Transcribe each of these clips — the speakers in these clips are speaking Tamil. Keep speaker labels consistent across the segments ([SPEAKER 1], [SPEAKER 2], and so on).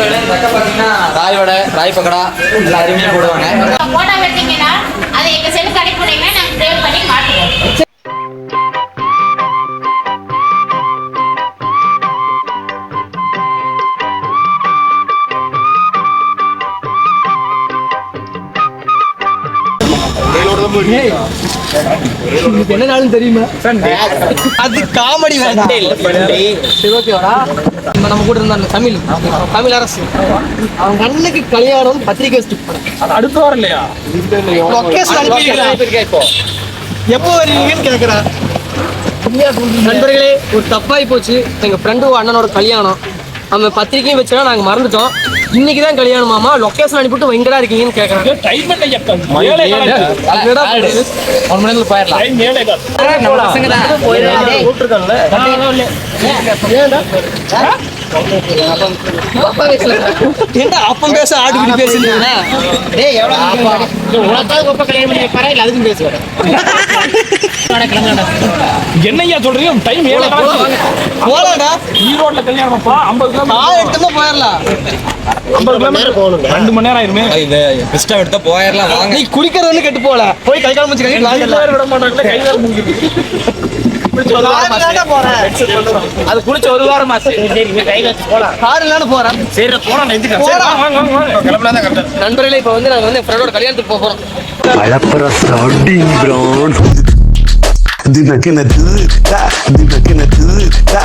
[SPEAKER 1] நண்பர்களே இந்த அக்கா பார்த்தீங்கன்னா ராய் வடை ராய் பக்கடா எல்லாம் அருமையாக போடுவாங்க
[SPEAKER 2] போட்டோ எடுத்தீங்கன்னா அதை சேவ் பண்ணி மாட்டுவோம்
[SPEAKER 3] என்ன நாளும் தெரியுமா? அது காமெடி சரி ஓகேவாடா நம்ம நம்ம கூட இருந்த அந்த தமிழ். தமிழ் அரசு. அவங்க அண்ணனுக்கு கல்யாணம் பத்திரிக்கை வச்சுட்டு
[SPEAKER 4] அடுத்த வாரம் இல்லையா?
[SPEAKER 3] எப்போ வருவீங்கன்னு கேக்குறா நண்பர்களே ஒரு தப்பாய் போச்சு. எங்க ஃப்ரெண்டு அண்ணனோட கல்யாணம். நம்ம பத்திரிக்கையும் வச்சா நாங்க மறந்துட்டோம். இன்னைக்கு தான் கல்யாணமாமா லொகேஷன் அனுப்பிட்டு எங்கடா இருக்கீங்கன்னு கேக்குறேன்
[SPEAKER 4] டைம் என்ன
[SPEAKER 3] என்னடா?
[SPEAKER 1] ஒன் மணி நேரத்தில்
[SPEAKER 4] டைம்
[SPEAKER 3] ஏன்டா அப்பம் பேச ஆடுபிடி பேசுறீங்களா
[SPEAKER 4] என்னய்யா சொல்றீங்க? டைம் ஏழை
[SPEAKER 3] போலாம்டா
[SPEAKER 4] ஈரோட்ல கல்யாணம்ப்பா ஐம்பது கிலோமீட்டர்
[SPEAKER 3] கால் எடுத்தோம்னா போயிடலாம்
[SPEAKER 4] ஐம்பது கிலோமீட்டர் ரெண்டு மணி நேரம் ஆயிருமே.
[SPEAKER 1] இது பிஸ்டம் எடுத்தா போயிடலாம் வாங்க.
[SPEAKER 3] நீ குடிக்கிறது வந்து கெட்டு போல. போய் கை காலம் வச்சு கை
[SPEAKER 4] விட மாட்டாங்களே கை கால் முடியுது
[SPEAKER 1] அது குடிச்ச ஒரு வாரம்
[SPEAKER 3] இல்லாம போறேன்.
[SPEAKER 4] சரி கரெக்டா
[SPEAKER 3] நண்பர்களே இப்போ வந்து நாங்க வந்து ஃப்ரெண்டோட கல்யாணத்துக்கு போறோம்.
[SPEAKER 5] மலப்புற ஸ்டார்டிங் கிரவுண்ட்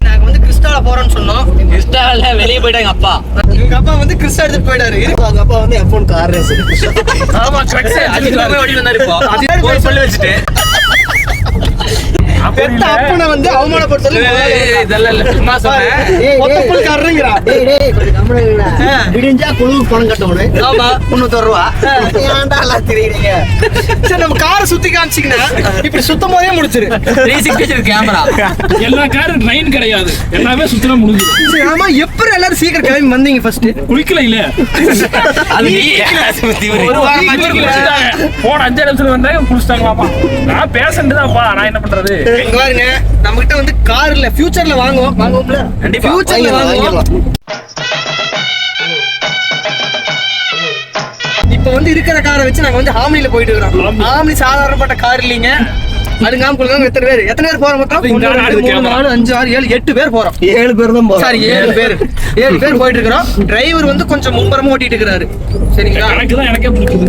[SPEAKER 3] நாங்க வந்து கிறிஸ்டால போறோம்னு சொன்னோம்.
[SPEAKER 1] இன்ஸ்டால வெளியே போயிட்டாங்க அப்பா?
[SPEAKER 3] எங்க அப்பா வந்து கிறிஸ்டா எடுத்துட்டு போயிட்டாரு. அவங்க அப்பா வந்து எஃபோன் கார் ரேஸ்
[SPEAKER 4] ஆமா
[SPEAKER 1] சொல்லி வச்சுட்டு.
[SPEAKER 3] பெத்த அப்பனை வந்து அவமானப்படுத்தல
[SPEAKER 1] இதெல்லாம் இல்ல சும்மா சொன்னேன்.
[SPEAKER 3] மொத்தப்புள் காரருங்கிறா
[SPEAKER 6] விடிஞ்சா குழுவுக்கு பணம் கட்டணும்
[SPEAKER 3] ஆமா.
[SPEAKER 6] முன்னூத்தொரு ரூபா. ஏன்டா எல்லாம் தெரியுறீங்க?
[SPEAKER 3] சரி நம்ம காரை சுத்தி காமிச்சிங்கன்னா இப்படி சுத்தம் போதே முடிச்சிரு
[SPEAKER 1] கேமரா
[SPEAKER 4] எல்லா காரும் ட்ரெயின் கிடையாது. எல்லாமே சுத்தமா முடிஞ்சுது
[SPEAKER 3] சரி, ஆமா எப்படி எல்லாரும் சீக்கிரம் கிளம்பி வந்தீங்க ஃபர்ஸ்ட்
[SPEAKER 4] குளிக்கல இல்ல.
[SPEAKER 1] அது நீ
[SPEAKER 4] ஒரு வாரம் போன அஞ்சு நிமிஷத்துல வந்தாங்க குளிச்சிட்டாங்களாமா? நான் பேசண்ட் தான்ப்பா நான் என்ன பண்றது?
[SPEAKER 3] இங்க பாருங்க நம்ம கிட்ட வந்து கார் இல்ல ஃபியூச்சர்ல வாங்குவோம். வாங்குவோம்ல?
[SPEAKER 1] கண்டிப்பா.
[SPEAKER 3] ஃபியூச்சர்ல வாங்குவோம். இப்ப வந்து இருக்கிற காரை வச்சு நாங்க வந்து ஹாமிலில போயிட்டு இருக்கிறோம். ஹாமிலி சாதாரணப்பட்ட கார் இல்லைங்க. அடுங்காம கொடுக்காம எத்தனை பேர்? எத்தனை பேர் போறோம் மொத்தம்? மூணு. நாலு அஞ்சு ஆறு ஏழு எட்டு பேர் போறோம்.
[SPEAKER 6] ஏழு பேர் தான்
[SPEAKER 3] சாரி ஏழு பேர். ஏழு பேர் போயிட்டு இருக்கிறோம். டிரைவர் வந்து கொஞ்சம் மும்பரமா ஓட்டிட்டு இருக்கிறாரு. சரிங்களா?
[SPEAKER 4] எனக்கு தான் எனக்கே பிடிக்குது.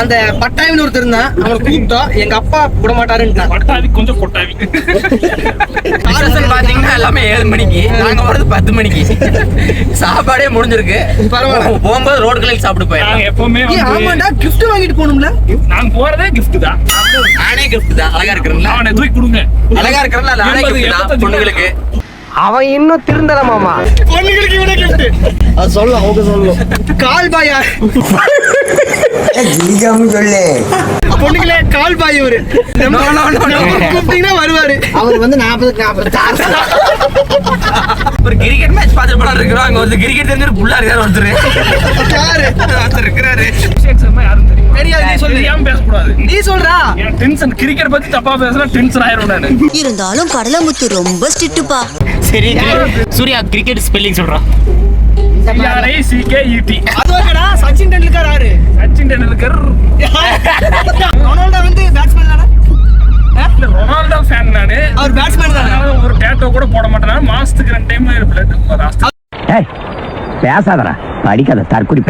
[SPEAKER 3] அந்த பட்டாயின்னு ஒருத்தர் இருந்தான் அவனை கூப்பிட்டோம் எங்க அப்பா விட மாட்டாருன்ட்டான்
[SPEAKER 4] பட்டாவி கொஞ்சம் கொட்டாவி.
[SPEAKER 1] ரிசப்ஷன் பாத்தீங்கன்னா எல்லாமே ஏழு மணிக்கு நாங்க வரது பத்து மணிக்கு. சாப்பாடே முடிஞ்சிருக்கு.
[SPEAKER 3] பரவாயில்ல.
[SPEAKER 1] போகும்போது ரோடு கலையில் சாப்பிட்டு
[SPEAKER 4] நாங்க
[SPEAKER 1] போயிடலாம்
[SPEAKER 4] எப்பவுமே
[SPEAKER 3] ஆமாண்டா கிஃப்ட் வாங்கிட்டு போகணும்ல?
[SPEAKER 4] நாங்க போறதே gift தான்.
[SPEAKER 1] நானே கிஃப்ட் தான். அழகா இருக்கிறீங்களா
[SPEAKER 4] அவனை தூக்கி கொடுங்க.
[SPEAKER 1] அழகா இருக்கிறல நானே gift தான் பொண்ணுங்களுக்கு.
[SPEAKER 6] அவன் இன்னும் திருந்தல மாமா.
[SPEAKER 3] பொண்ணுங்களுக்கு இவனே கிஃப்ட்
[SPEAKER 6] அது சொல்லும் அவங்க சொல்லும்
[SPEAKER 3] கால் பாயா.
[SPEAKER 6] சொல்லு
[SPEAKER 3] பொண்ணுங்களே கால் பாய் இவரு. கூப்பிட்டீங்கன்னா வருவாரு.
[SPEAKER 6] அவர் வந்து நாற்பதுக்கு நாற்பது
[SPEAKER 1] ஒரு கிரிக்கெட் மேட்ச் பார்த்துட்டு போலாம் இருக்கிறோம். அங்க ஒரு கிரிக்கெட் தெரிஞ்சு புள்ளா இருக்காரு ஒருத்தர்.
[SPEAKER 3] யாரு?
[SPEAKER 1] ஒருத்தர் இருக்கிறாரு.
[SPEAKER 4] யாரும் தெரியுமா?
[SPEAKER 3] தெரியாது நீ சொல்லு.
[SPEAKER 4] தெரியாம பேசக்கூடாது.
[SPEAKER 3] நீ சொல்றா.
[SPEAKER 4] டென்ஷன் கிரிக்கெட் பத்தி தப்பா பேசினா டென்ஷன் ஆயிரும் நானு.
[SPEAKER 7] இருந்தாலும் கடலமுத்து ரொம்ப ஸ்ட்ரிக்ட்டுப்பா.
[SPEAKER 8] சரி சூர்யா கிரிக்கெட் ஸ்பெல்லிங் சொல்றான்
[SPEAKER 4] C R I C K E T
[SPEAKER 3] அது ஓகேடா சச்சின் டெண்டுல்கர் யாரு
[SPEAKER 4] சச்சின் டெண்டுல்கர்.
[SPEAKER 3] ரொனால்டோ வந்து பேட்ஸ்மேன்
[SPEAKER 4] ரொனால்டோ ஃபேன் நானு.
[SPEAKER 3] அவர் பேட்ஸ்மேன் தானே?
[SPEAKER 4] ஒரு டேட்டோ கூட போட மாட்டேன். மாசத்துக்கு ரெண்டு டைம் பிளட்
[SPEAKER 8] பேசாதடா. படிக்காத தற்குறி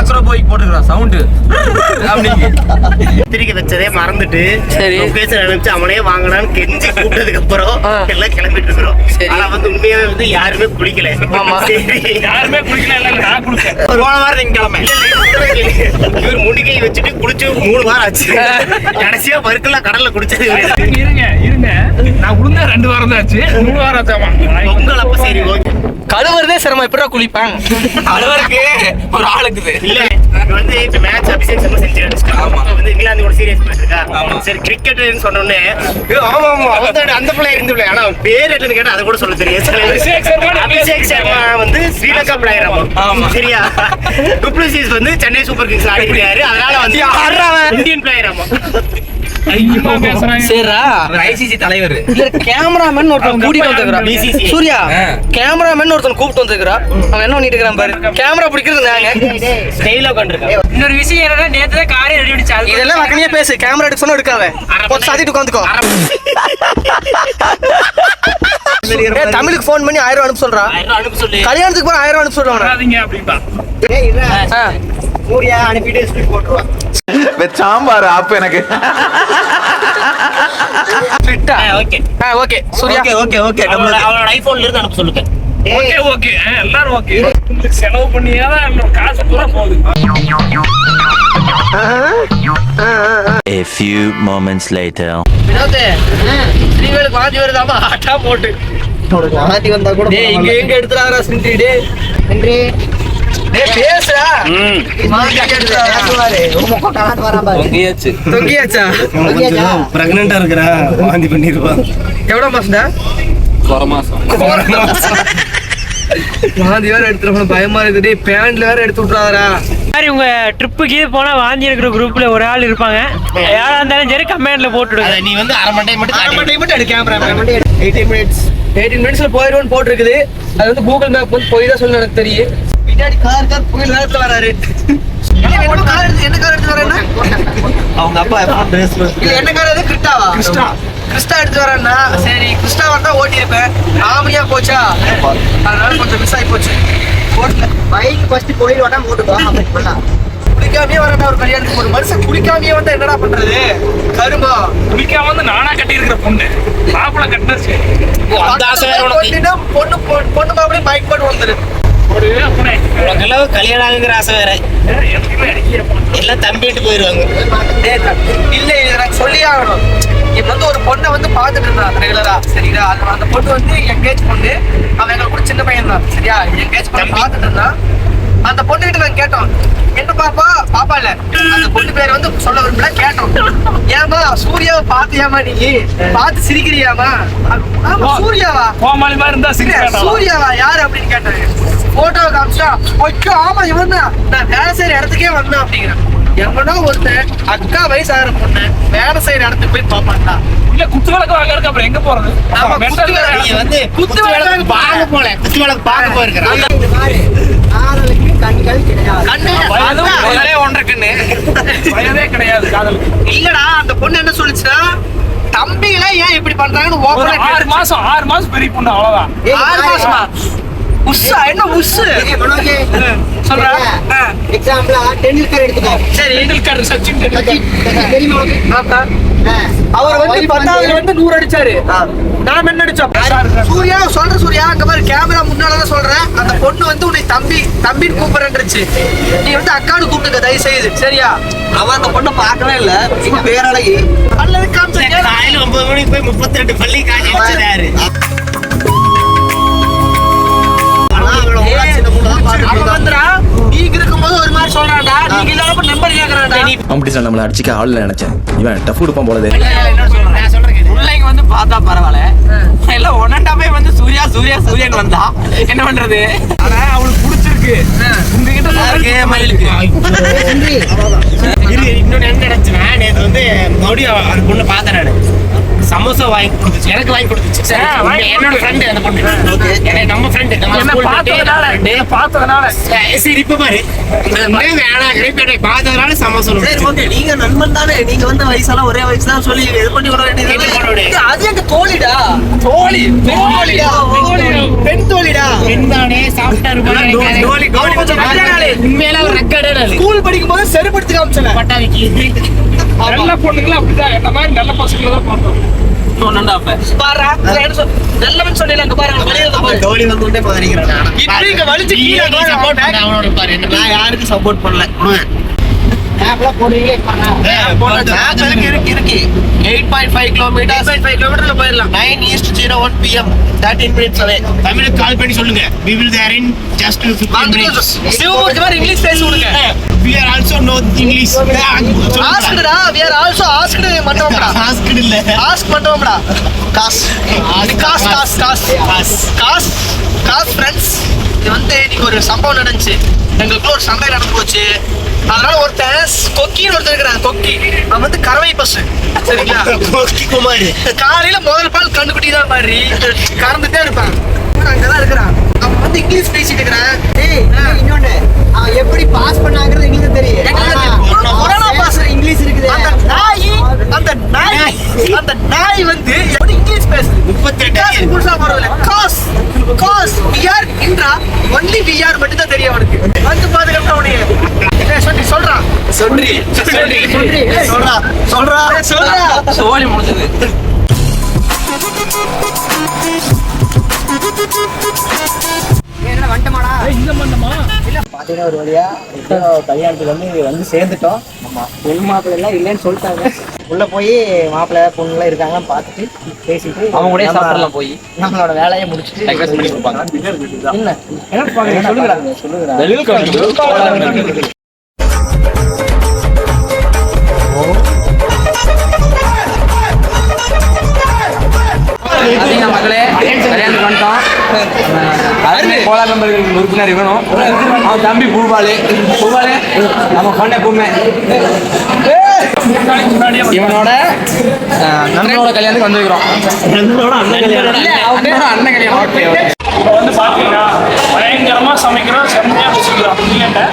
[SPEAKER 1] ஆக்ரோ போய் போட்டுக்கிறோம் சவுண்ட்
[SPEAKER 6] பத்திரிக்கை வச்சதே மறந்துட்டு
[SPEAKER 3] சரி.
[SPEAKER 6] பேச நினைச்சு அவனே வாங்கினான்னு கெஞ்சி கூப்பிட்டதுக்கு அப்புறம். எல்லாம் கிளம்பிட்டு இருக்கிறோம். ஆனா வந்து உண்மையாவே வந்து யாருமே குளிக்கல.
[SPEAKER 3] ஆமா.
[SPEAKER 4] யாருமே குளிக்கல இல்ல இல்ல, நான் குளிச்சேன்.
[SPEAKER 1] போன வாரம் திங்கக்கிழமை
[SPEAKER 6] இவர் முடிக்கை வச்சுட்டு குளிச்சு மூணு வாரம் ஆச்சு. கடைசியா பருக்கெல்லாம் கடல்ல குடிச்சது.
[SPEAKER 4] இருங்க, இருங்க. நான் உளுந்தா ரெண்டு வாரம் தான் ஆச்சு. மூணு வாரம் ஆச்சாமா
[SPEAKER 6] பொங்கல் அப்ப சரி
[SPEAKER 3] சிரமம் எப்படா குளிப்பாங்க?
[SPEAKER 1] அலுவலருக்கு ஒரு ஆள் இருக்குது.
[SPEAKER 6] இல்ல இங்க வந்து இப்ப மேட்ச் அபிஷேக் சர்மா செஞ்சு அடிச்சிட்டாங்க
[SPEAKER 1] ஆமா.
[SPEAKER 6] அப்ப வந்து இங்கிலாந்து கூட சீரியஸ் மேட்ச் இருக்கா
[SPEAKER 1] ஆமா.
[SPEAKER 6] சரி கிரிக்கெட்னு சொன்ன உடனே ஏ, ஆமா ஆமா அவன் அந்த பிள்ளை இருந்து பிள்ளை. ஆனா பேர் என்னன்னு கேட்டா அதை கூட சொல்ல தெரியும்
[SPEAKER 4] அபிஷேக் சர்மா
[SPEAKER 6] அபிஷேக் சர்மா வந்து ஸ்ரீலங்கா பிளேயர் ஆமா. சரியா? டுப்ளிசிஸ் வந்து சென்னை சூப்பர் கிங்ஸ் ஆடிக்கிறாரு அதனால வந்து இந்தியன் பிளேயர் ஆமா.
[SPEAKER 1] ஐசிசி தலைவர்.
[SPEAKER 3] இல்ல கேமராமேன் ஒருத்தன் கூட்டிட்டு
[SPEAKER 6] BCCI.
[SPEAKER 3] சூர்யா. கேமராமேன் ஒருத்தன் கூப்பிட்டு வந்துருக்கா அவன் என்ன பண்ணிட்டு இருக்கிறான் பாரு கேமரா பிடிக்கிறது நாங்க.
[SPEAKER 6] ஸ்டைலா
[SPEAKER 3] இன்னொரு விஷயம் என்னன்னா நேத்து தான் காரே ரெடி அடிச்சாங்க இதெல்லாம் வக்கனையா பேசு. கேமரா எடுக்க சொன்னா எடுக்காத. கொஞ்சம் சாத்திட்டு உட்காந்துக்கோ. தமிழுக்கு ஃபோன் பண்ணி ஆயிரம் ரூபா அனுப்ப சொல்றா.
[SPEAKER 6] அனுப்ப சொல்லு.
[SPEAKER 3] கல்யாணத்துக்கு போற ஆயிரம் அனுப்ப சொல்றா
[SPEAKER 4] வராதீங்க அப்படின்ட்டா
[SPEAKER 6] சூர்யா அனுப்பிட்டு ஸ்பீட் போட்டுருவான்
[SPEAKER 5] சாம்பார் ஆப்பு எனக்கு.
[SPEAKER 6] Okay.
[SPEAKER 3] Okay. Suriya.
[SPEAKER 6] Okay okay அவளோட அவளோட ஐபோன்ல இருந்து அனுப்ப சொல்லுங்க.
[SPEAKER 4] ஓகே ஓகே எல்லாரும் ஓகே உங்களுக்கு செலவு பண்ணியே காசு பூரா போகுது.
[SPEAKER 9] A few moments later.
[SPEAKER 3] வினோதே ஸ்ரீவேலுக்கு வாந்தி வருதாமா ஆட்டா போட்டு.
[SPEAKER 6] வந்தா கூட
[SPEAKER 3] டேய் இங்க எங்க எடுத்துறாரா சிண்டி டேய். டேய் பேசுடா. வாந்தி எடுத்துறாரா
[SPEAKER 1] தொங்கியாச்சு.
[SPEAKER 3] தொங்கியாச்சா?
[SPEAKER 6] பிரெக்னண்டா இருக்கிறா வாந்தி பண்ணிருப்பான்
[SPEAKER 3] எவ்வளவு மாசம்டா? வாந்தி வேற எடுத்துருக்கணும். பயமா இருக்குது. பேண்ட்ல வேற எடுத்து விட்றாரா
[SPEAKER 10] மாதிரி உங்க ட்ரிப்புக்கு இது போனா வாந்தி இருக்கிற குரூப்ல ஒரு ஆள் இருப்பாங்க. யாரா இருந்தாலும் சரி கமெண்ட்ல போட்டுடுங்க.
[SPEAKER 6] நீ வந்து அரை மண்டை மட்டும்
[SPEAKER 3] அரை மணி மட்டும் எடு கேமரா எயிட்டீன் மினிட்ஸ் எயிட்டீன் மினிட்ஸ்ல போயிடுவோம்னு போட்டிருக்குது. அது வந்து கூகுள் மேப் வந்து போய் தான் சொல்லி எனக்கு தெரியும். பின்னாடி கார் கார் புயல் நேரத்துல வராரு. என்ன கார் எடுத்து என்ன கார் எடுத்து வரேன்னா
[SPEAKER 6] அவங்க அப்பா
[SPEAKER 3] என்ன கார் அது கிறிஸ்டாவா கிறிஸ்டா கிறிஸ்டா எடுத்து வரேன்னா சரி. கிறிஸ்டா வந்தா ஓட்டி இருப்பேன் ஆமையா போச்சா அதனால கொஞ்சம் மிஸ் ஆகி போச்சு ஓட்டல
[SPEAKER 6] பைக் ஃபர்ஸ்ட் போயிடுவானா மூட்டுக்கோ
[SPEAKER 3] குளிக்காமயே வரேன் ஒரு கல்யாணத்துக்கு ஒரு மனுஷன் குளிக்காமயே வந்தா என்னடா பண்றது? கருமா
[SPEAKER 4] குளிக்காம வந்து நானா கட்டி இருக்கிற பொண்ணு. மாப்பிள்ள
[SPEAKER 6] உனக்கு
[SPEAKER 3] பொண்ணுன்னா பொண்ணு பொண்ணு- பொண்ணு மாப்பிளையும் பைக் போட்டு வந்துரு
[SPEAKER 6] உனக்கெல்லாம் கல்யாணம் ஆகுங்கிற ஆசை வேற.
[SPEAKER 4] எனக்கு அடிக்கிற பொண்ணு
[SPEAKER 6] எல்லாம் தம்பிட்டு
[SPEAKER 3] த- இல்ல எனக்கு சொல்லி ஆகணும். இப்ப வந்து ஒரு பொண்ணை வந்து பாத்துட்டு இருந்தான் ரெகுலரா சரிங்களா? அது அந்த பொண்ணு வந்து எங்கேஜ் பொண்ணு. அவன் எங்க கூட சின்ன பையன் தான் சரியா? எங்கேஜ் பண்ணி பாத்துட்டு இருந்தான். அந்த பொண்ணு கிட்ட நாங்க கேட்டோம். என்ன பாப்பா? பாப்பா இல்ல. அந்த பொண்ணு பேர் வந்து சொல்ல விரும்பல கேட்டோம். ஏமா சூர்யாவை பாத்தியாமா நீ? பார்த்து சிரிக்கிறியாமா ஆமா சூர்யாவா?
[SPEAKER 4] கோமாளி மாதிரி இருந்தா
[SPEAKER 3] இல்ல,
[SPEAKER 4] சிரிக்காடா
[SPEAKER 3] சூர்யாவா? யாரு? அப்படின்னு கேட்டாரு. போட்டோ காமிச்சா? ஐயோ ஆமா இவன் தான். நான் வேலை செய்யற இடத்துக்கே வந்தேன் அப்படிங்கிறேன். எவனோ ஒருத்தன் அக்கா வயசு ஆகிற பொண்ணு வேலை செய்யற இடத்துக்கு போய் பாப்பான்டா
[SPEAKER 4] இல்ல குத்து விளக்கு வாங்கறதுக்கு அப்புறம் எங்க போறது?
[SPEAKER 6] வந்து
[SPEAKER 3] குத்து விளக்கு
[SPEAKER 6] பார்க்க போல குத்து விளக்கு பார்க்க போயிருக்கிறான்.
[SPEAKER 1] முதலே ஒன்றரை கண்ணு
[SPEAKER 4] வயதே கிடையாது காதலுக்கு.
[SPEAKER 3] இல்லடா அந்த பொண்ணு என்ன சொல்லுச்சுன்னா தம்பிகளே ஏன் இப்படி பண்றாங்கன்னு
[SPEAKER 4] ஆறு மாசம் ஆறு மாசம் பெரிய பொண்ணு அவ்வளவுதான்.
[SPEAKER 3] ஆறு மாசமா? சொல்றா. ஆ,
[SPEAKER 6] எக்ஸாம்பிளா டெண்டுல்கர் எடுத்துக்கோ.
[SPEAKER 3] சரி
[SPEAKER 4] டெண்டுல்கர் சச்சின் டெண்டுல்கர்
[SPEAKER 6] தெரியுமா
[SPEAKER 3] ஆமா. அவர் வந்து பத்தாவது வந்து நூறு அடிச்சாரு. நாம என்ன அடிச்சோம்? சூர்யா சொல்ற சூர்யா. அங்க பாரு கேமரா முன்னாலதான் சொல்றேன். அந்த பொண்ணு வந்து உன்னை தம்பி தம்பின்னு கூப்பிடுறேன்ருச்சு. நீ வந்து அக்கானு கூப்பிட்டுக்க தயவு செய்து சரியா?
[SPEAKER 6] அவன் அந்த பொண்ணை பார்க்கவே இல்ல. பேரழகி
[SPEAKER 3] அல்லது காமிச்சு
[SPEAKER 6] ஒன்பது மணிக்கு போய் முப்பத்தி ரெண்டு
[SPEAKER 11] காம்படிஷன் நம்மள அடிச்சுக்க ஆள் நினைச்சேன். இவன் டஃப் கொடுப்பான் போலதே.
[SPEAKER 1] பிள்ளைங்க வந்து பார்த்தா பரவாயில்ல. எல்லாம் ஒன்னண்டாமே வந்து சூர்யா சூர்யா சூரியன் வந்தா. என்ன பண்றது? ஆனா அவளுக்கு பிடிச்சிருக்கு. உங்ககிட்ட இருக்கு மயிலுக்கு
[SPEAKER 6] இன்னொன்னு என்ன நினைச்சுனா நேத்து வந்து மறுபடியும் அந்த பொண்ணு பார்த்தேன் நானு. சமோசா வாங்கி கொடுத்துச்சு. எனக்கு வாங்கி கொடுத்துச்சு. என்னோட ஃப்ரெண்டு அந்த பொண்ணு. நம்ம ஃப்ரெண்டு நம்ம
[SPEAKER 4] பார்த்ததுனால பார்த்ததுனால.
[SPEAKER 6] சரி இப்ப பாரு. பார்த்ததுனால சமோசா
[SPEAKER 3] ஓகே நீங்க நண்பன் தானே. நீங்க வந்து வயசெல்லாம் ஒரே வயசு தான் சொல்லி இது பண்ணி விட
[SPEAKER 6] இது பண்ண விடு.
[SPEAKER 3] வேண்டியது அது எங்க தோழிடா?
[SPEAKER 4] தோழி
[SPEAKER 3] தோழிடா பெண் தோழிடா.
[SPEAKER 6] பெண்தானே
[SPEAKER 3] நாளு.
[SPEAKER 6] உண்மையில ஒரு ரெக்கார்டு
[SPEAKER 3] ஸ்கூல் படிக்கும் போது செருப்படுத்தி காமிச்சல
[SPEAKER 6] பட்டாவிக்கு
[SPEAKER 4] நல்ல பொண்ணுங்களா அப்படிதான். என்ன மாதிரி நல்ல பசங்களை தான் பார்த்தோம்.
[SPEAKER 6] யாருக்கும் சப்போர்ட் பண்ணல.
[SPEAKER 3] இருக்கு eight point five kilometre five கிலோமீட்டர்ல போயிடலாம்.
[SPEAKER 6] Nine east zero one PM thirteen minutes away தமிழுக்கு கால் பண்ணி சொல்லுங்க. We will there in just fifteen minutes
[SPEAKER 3] Sivamoorthy மாதிரி இங்கிலீஷ் பேசி விடுங்க.
[SPEAKER 6] We are also no English
[SPEAKER 3] ஆஸ்க்டா we are also asked மண்டபம்டா
[SPEAKER 6] ஆஸ்கட் இல்ல
[SPEAKER 3] gas gas gas gas
[SPEAKER 6] gas
[SPEAKER 3] gas friends இது வந்து இன்னைக்கு ஒரு சம்பவம் நடந்துச்சு. எங்களுக்குள்ள ஒரு சண்டை நடந்து போச்சு. அதனால ஒருத்தன் கொக்கின்னு ஒருத்தன் இருக்கிறான் கொக்கி. அவன் வந்து கறவை பசு. சரிங்களா? கொக்கி குமாரி. காலையில முதல் பால் கண்டுக்குட்டி தான் மாதிரி கறந்துட்டே இருப்பான். அங்கதான் இருக்கிறான். அவன் வந்து இங்கிலீஷ் பேசிட்டு இருக்கிறான்.
[SPEAKER 1] இன்னொன்னு. அவன் எப்படி பாஸ் பண்ணாங்கிறது எங்களுக்கு தெரியும்.
[SPEAKER 3] கொரோனா பாஸ்
[SPEAKER 1] இங்கிலீஷ் இருக்குது.
[SPEAKER 3] அந்த நாய் அந்த நாய் அந்த நாய் வந்து எப்படி இங்கிலீஷ் பேசுது? முப்பத்தி ரெண்டு புதுசா பரவாயில்ல. காஸ் காஸ் விஆர் இன்றா ஒன்லி விஆர் மட்டும் தான் தெரியும் அவனுக்கு. வந்து பாதுகாப்பு அவனுக்கு சொல்லி சொல்றான்
[SPEAKER 1] சொல்றி. சொல்றி
[SPEAKER 3] சொல்றா சொல்றா. சொல்றா.
[SPEAKER 1] சோழி முடிஞ்சது. பாத்தீங்கன்னா ஒரு வழியா கல்யாணத்துக்கு வந்து வந்து சேர்ந்துட்டோம். ஆமா பொண்ணு மாப்பிள்ளை எல்லாம் இல்லைன்னு சொல்லிட்டாங்க. உள்ள போய் மாப்பிள்ளை பொண்ணு எல்லாம் இருக்காங்க பார்த்துட்டு பேசிட்டு
[SPEAKER 3] அவங்க
[SPEAKER 1] நம்ம-
[SPEAKER 3] சாப்பிடலாம் போய்.
[SPEAKER 1] நம்மளோட வேலையை முடிச்சுட்டு. என்ன? என்ன சொல்லுங்க சொல்லுங்க கோலா மெம்பர்களுக்கு உறுப்பினர் இவனும். அவன் தம்பி பூபாலு பூபாலு நம்ம பண்ண பூமே இவனோட நண்பனோட கல்யாணத்துக்கு வந்திருக்கிறோம்.
[SPEAKER 10] நண்பனோட அண்ணன் கல்யாணம்.
[SPEAKER 1] இல்ல, அவனோட அண்ணன் கல்யாணம். ஓகே
[SPEAKER 4] இப்போ வந்து பாத்தீங்கன்னா பயங்கரமா சமைக்கிறோம். செம்மையா வச்சுக்கிறோம் இல்லைன்ட்ட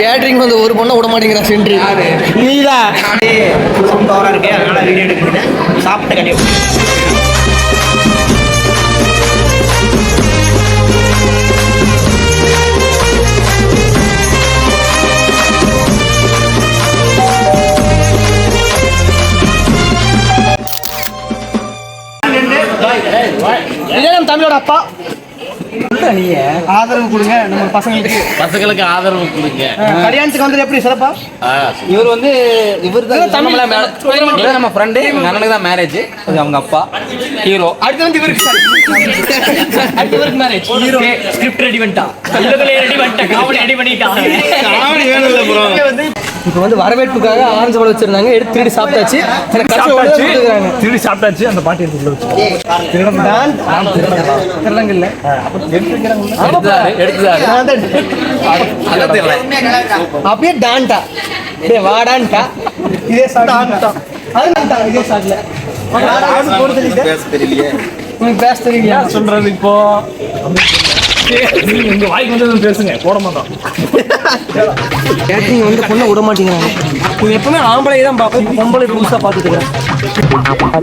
[SPEAKER 3] கேட்டரிங் வந்து ஒரு பொண்ணை விட மாட்டேங்கிறான் சென்ட்ரி
[SPEAKER 1] நீதான்.
[SPEAKER 3] பவரா இருக்கு அதனால வீடியோ எடுக்கிறேன் சாப்பிட்டு கண்டிப்பா தமிழோட அப்பா. ஆதரவு கொடுங்க நம்ம பசங்களுக்கு.
[SPEAKER 8] பசங்களுக்கு ஆதரவு கொடுங்க.
[SPEAKER 3] கல்யாணத்துக்கு வந்தது எப்படி சிறப்பா?
[SPEAKER 1] இவர் வந்து இவர் தான் நம்ம ஃப்ரெண்டு எங்க அண்ணனுக்கு தான் மேரேஜ் அது அவங்க அப்பா. ஹீரோ
[SPEAKER 3] அடுத்து வந்து இவருக்கு
[SPEAKER 1] அடுத்து இவருக்கு மேரேஜ் ஹீரோ
[SPEAKER 10] ஸ்கிரிப்ட் ரெடி பண்ணிட்டான். ரெடி பண்ணிட்டான். காமெடி ரெடி பண்ணிட்டான்.
[SPEAKER 3] இப்போ வந்து வரவேற்புக்காக ஆரஞ்சு பழம் வச்சிருந்தாங்க எடுத்து திருடி சாப்பிட்டாச்சு
[SPEAKER 4] சாப்பிட்டாச்சு. திருடி சாப்பிட்டாச்சு அந்த பாட்டி எடுத்து உள்ள வச்சு
[SPEAKER 3] திருடங்க இல்ல
[SPEAKER 1] எடுத்தாரு அதான் தெரியல
[SPEAKER 3] அப்படியே டான்டா டேய் வாடான்டா இதே சாப்பிட்டா அது டான்டா இதே சாப்பிடல உங்களுக்கு பேச தெரியலையா
[SPEAKER 4] என்ன சொல்றது இப்போ நீங்க உங்க வாய்க்கு வந்து பேசுங்க போட மாட்டோம்
[SPEAKER 3] கேட்டரிங் வந்து பொண்ணை விட மாட்டேங்கிறாங்க இது எப்பவுமே ஆம்பளை தான் பார்ப்போம் பொம்பளை புதுசாக பார்த்துட்டு இருக்கிறேன்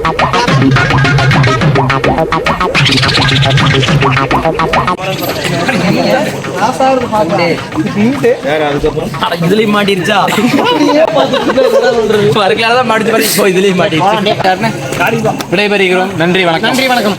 [SPEAKER 1] இதுலயும் மாட்டிருச்சா வருகையால தான் மாட்டிச்சு இப்போ இதுலயும் மாட்டிருச்சு விடைபெறுகிறோம் நன்றி வணக்கம்
[SPEAKER 3] நன்றி வணக்கம்.